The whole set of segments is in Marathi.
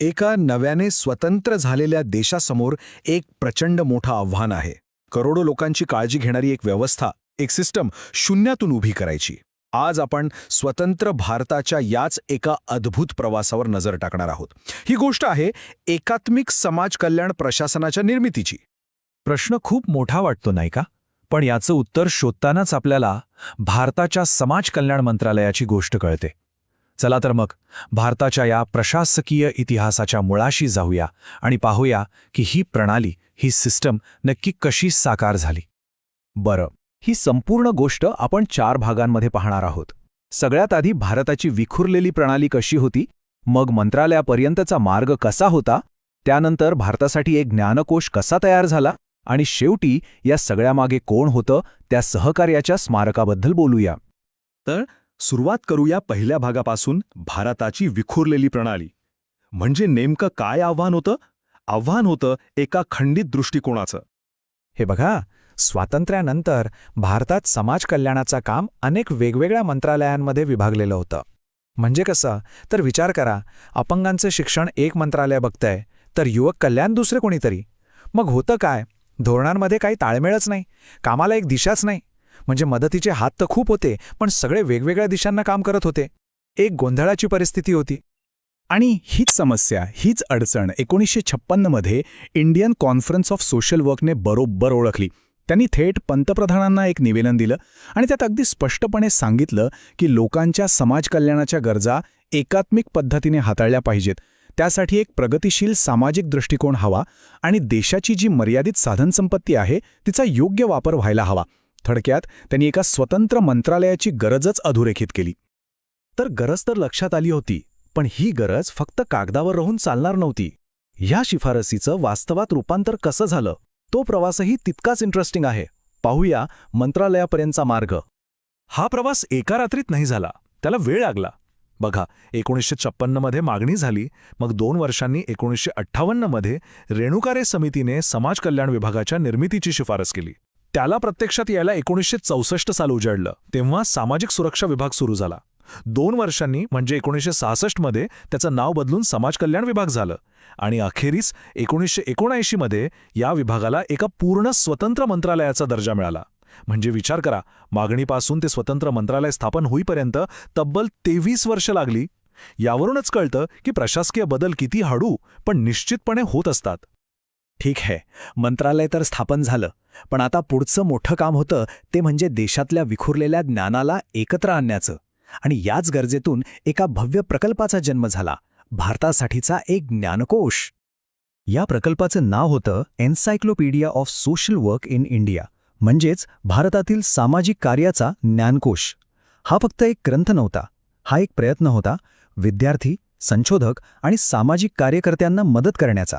एका नव्याने स्वतंत्र झालेल्या देशासमोर एक प्रचंड मोठं आव्हान आहे. करोडो लोकांची काळजी घेणारी एक व्यवस्था एक सिस्टम शून्यातून उभी करायची. आज आपण स्वतंत्र भारताच्या याच एका अद्भुत प्रवासावर नजर टाकणार आहोत. ही गोष्ट आहे एकात्मिक समाज कल्याण प्रशासनाच्या निर्मितीची. प्रश्न खूप मोठा वाटतो नाही का? पण याचं उत्तर शोधतानाच आपल्याला भारताच्या समाज कल्याण मंत्रालयाची गोष्ट कळते. चला तर मग भारताच्या या प्रशासकीय इतिहासाच्या मुळाशी जाऊया आणि पाहूया की ही प्रणाली ही सिस्टम नक्की कशी साकार झाली. बरं ही संपूर्ण गोष्ट आपण चार भागांमध्ये पाहणार आहोत. सगळ्यात आधी भारताची विखुरलेली प्रणाली कशी होती मग मंत्रालयापर्यंतचा मार्ग कसा होता त्यानंतर भारतासाठी एक ज्ञानकोश कसा तयार झाला आणि शेवटी या सगळ्यामागे कोण होतं त्या सहकार्याच्या स्मारकाबद्दल बोलूया. तर सुरुवात करूया पहिल्या भागापासून भारताची विखुरलेली प्रणाली. म्हणजे नेमकं काय आव्हान होतं? आव्हान होतं एका खंडित दृष्टिकोनाचं. हे बघा स्वातंत्र्यानंतर भारतात समाज कल्याणाचं काम अनेक वेगवेगळ्या मंत्रालयांमध्ये विभागलेलं होतं. म्हणजे कसं? तर विचार करा अपंगांचं शिक्षण एक मंत्रालय बघतंय तर युवक कल्याण दुसरे कोणीतरी? मग होतं काय? धोरणांमध्ये काही ताळमेळच नाही कामाला एक दिशाच नाही. म्हणजे मदतीचे हात तर खूप होते पण सगळे वेगवेगळ्या दिशांना काम करत होते. एक गोंधळाची परिस्थिती होती. आणि हीच समस्या हीच अडचण एकोणीसशे छप्पन्नमध्ये इंडियन कॉन्फरन्स ऑफ सोशल वर्कने बरोबर ओळखली. त्यांनी थेट पंतप्रधानांना एक निवेदन दिलं आणि त्यात अगदी स्पष्टपणे सांगितलं की लोकांच्या समाज कल्याणाच्या गरजा एकात्मिक पद्धतीने हाताळल्या पाहिजेत. त्यासाठी एक प्रगतिशील सामाजिक दृष्टिकोन हवा आणि देशाची जी मर्यादित साधनसंपत्ती आहे तिचा योग्य वापर व्हायला हवा. थडक्यात त्यांनी एका स्वतंत्र मंत्रालयाची गरजच अधोरेखित केली. तर गरज तर लक्षात आली होती पण ही गरज फक्त कागदावर राहून चालणार नव्हती. ह्या शिफारसीचं वास्तवात रूपांतर कसं झालं? तो प्रवासही तितकाच इंटरेस्टिंग आहे. पाहूया मंत्रालयापर्यंतचा मार्ग. हा प्रवास एका रात्रीत नाही झाला त्याला वेळ लागला. बघा एकोणीसशे छप्पन्नमध्ये मागणी झाली मग दोन वर्षांनी एकोणीसशे अठ्ठावन्नमध्ये रेणुकारे समितीने समाज कल्याण विभागाच्या निर्मितीची शिफारस केली. त्याला प्रत्यक्षात यायला एकोणीसशे चौसष्ट साल उजाडलं. तेव्हा सामाजिक सुरक्षा विभाग सुरू झाला. दोन वर्षांनी म्हणजे एकोणीसशे सहासष्टमध्ये त्याचं नाव बदलून समाज कल्याण विभाग झालं. आणि अखेरीस एकोणीसशे एकोणऐंशीमध्ये या विभागाला एका पूर्ण स्वतंत्र मंत्रालयाचा दर्जा मिळाला. म्हणजे विचार करा मागणीपासून ते स्वतंत्र मंत्रालय स्थापन होईपर्यंत तब्बल तेवीस वर्ष लागली. यावरूनच कळतं की प्रशासकीय बदल किती हाडू पण निश्चितपणे होत असतात. ठीक आहे मंत्रालय तर स्थापन झालं पण आता पुढचं मोठं काम होतं ते म्हणजे देशातल्या विखुरलेल्या ज्ञानाला एकत्र आणण्याचं. आणि याच गरजेतून एका भव्य प्रकल्पाचा जन्म झाला भारतासाठीचा एक ज्ञानकोश. या प्रकल्पाचं नाव होतं encyclopedia of social work in India म्हणजेच भारतातील सामाजिक कार्याचा ज्ञानकोश. हा फक्त एक ग्रंथ नव्हता हा एक प्रयत्न होता विद्यार्थी संशोधक आणि सामाजिक कार्यकर्त्यांना मदत करण्याचा.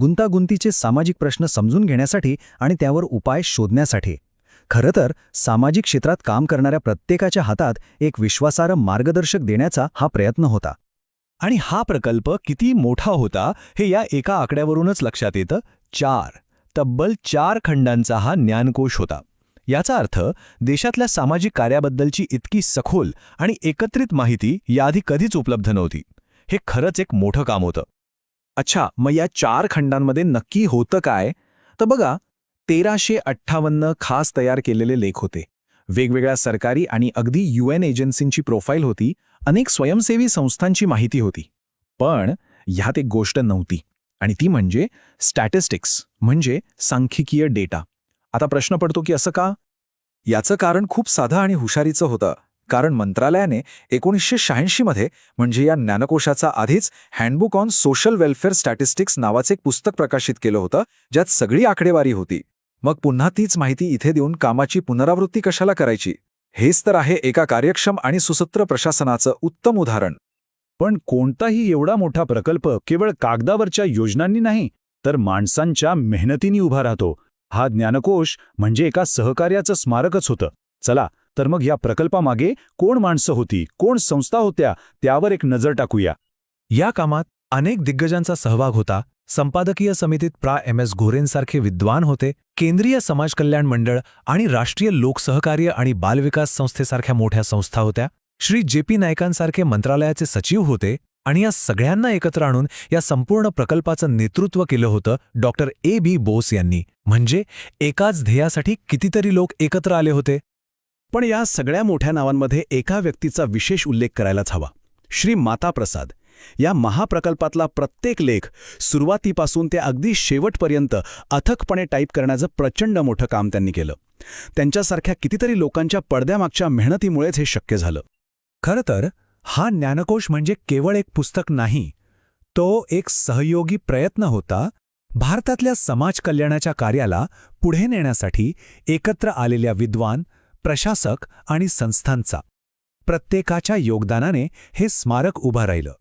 गुंतागुंतीचे सामाजिक प्रश्न समजून घेण्यासाठी आणि त्यावर उपाय शोधण्यासाठी. खरं तर सामाजिक क्षेत्रात काम करणाऱ्या प्रत्येकाच्या हातात एक विश्वासार्ह मार्गदर्शक देण्याचा हा प्रयत्न होता. आणि हा प्रकल्प किती मोठा होता हे या एका आकड्यावरूनच लक्षात येतं. चार. तब्बल चार खंडांचा हा ज्ञानकोश होता. याचा अर्थ देशातल्या सामाजिक कार्याबद्दलची इतकी सखोल आणि एकत्रित माहिती याआधी कधीच उपलब्ध नव्हती. हे खरंच एक मोठं काम होतं. अच्छा मग या चार खंडांमध्ये नक्की होतं काय? तर बघा तेराशे अठ्ठावन्न खास तयार केलेले लेख होते. वेगवेगळ्या सरकारी आणि अगदी यू एन एजन्सींची प्रोफाईल होती अनेक स्वयंसेवी संस्थांची माहिती होती. पण ह्यात एक गोष्ट नव्हती आणि ती म्हणजे स्टॅटिस्टिक्स म्हणजे सांख्यिकीय डेटा. आता प्रश्न पडतो की असं का? याचं कारण खूप साधं आणि हुशारीचं होतं. कारण मंत्रालयाने एकोणीसशे शहाऐंशीमध्ये म्हणजे या ज्ञानकोशाचा आधीच handbook on social welfare statistics नावाचे एक पुस्तक प्रकाशित केलं होतं ज्यात सगळी आकडेवारी होती. मग पुन्हा तीच माहिती इथे देऊन कामाची पुनरावृत्ती कशाला करायची? हेच तर आहे एका कार्यक्षम आणि सुसूत्र प्रशासनाचं उत्तम उदाहरण. पण कोणताही एवढा मोठा प्रकल्प केवळ कागदावरच्या योजनांनी नाही तर माणसांच्या मेहनतीने उभा राहतो. हा ज्ञानकोश म्हणजे एका सहकार्याचं स्मारकच होतं. चला तर मग या प्रकल्पामागे कोण माणसं होती कोण संस्था होत्या त्यावर एक नजर टाकूया. या कामात अनेक दिग्गजांचा सहभाग होता. संपादकीय समितीत प्रा. एम. एस. घोरेंसारखे विद्वान होते. केंद्रीय समाज कल्याण मंडळ आणि राष्ट्रीय लोकसहकार्य आणि बालविकास संस्थेसारख्या मोठ्या संस्था होत्या. श्री. जे. पी. नायकांसारखे मंत्रालयाचे सचिव होते आणि या सगळ्यांना एकत्र आणून या संपूर्ण प्रकल्पाचं नेतृत्व केलं होतं डॉक्टर ए बी बोस यांनी. म्हणजे एकाच ध्येयासाठी कितीतरी लोक एकत्र आले होते. पण या सगळ्या मोठ्या नावांमध्ये एका व्यक्तीचा विशेष उल्लेख करायलाच हवा. श्री माता प्रसाद या महाप्रकल्पातला प्रत्येक लेख सुरुवातीपासून ते अगदी शेवटपर्यंत अथकपणे टाईप करण्याचं प्रचंड मोठं काम त्यांनी केलं. त्यांच्यासारख्या कितीतरी लोकांच्या पडद्यामागच्या मेहनतीमुळेच हे शक्य झालं. खरं तर हा ज्ञानकोश म्हणजे केवळ एक पुस्तक नाही तो एक सहयोगी प्रयत्न होता भारतातल्या समाज कल्याणाच्या कार्याला पुढे नेण्यासाठी एकत्र आलेल्या विद्वान प्रशासक आणि संस्थांचा. प्रत्येकाच्या योगदानाने हे स्मारक उभं राहिलं.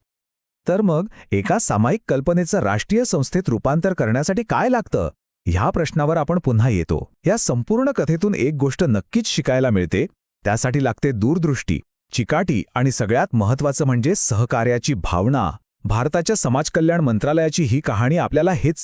तर मग एका सामायिक कल्पनेचं राष्ट्रीय संस्थेत रूपांतर करण्यासाठी काय लागतं? ह्या प्रश्नावर आपण पुन्हा येतो. या संपूर्ण कथेतून एक गोष्ट नक्कीच शिकायला मिळते. त्यासाठी लागते दूरदृष्टी चिकाटी आणि सगळ्यात महत्वाचं म्हणजे सहकार्याची भावना. भारताच्या समाजकल्याण मंत्रालयाची ही कहाणी आपल्याला हेच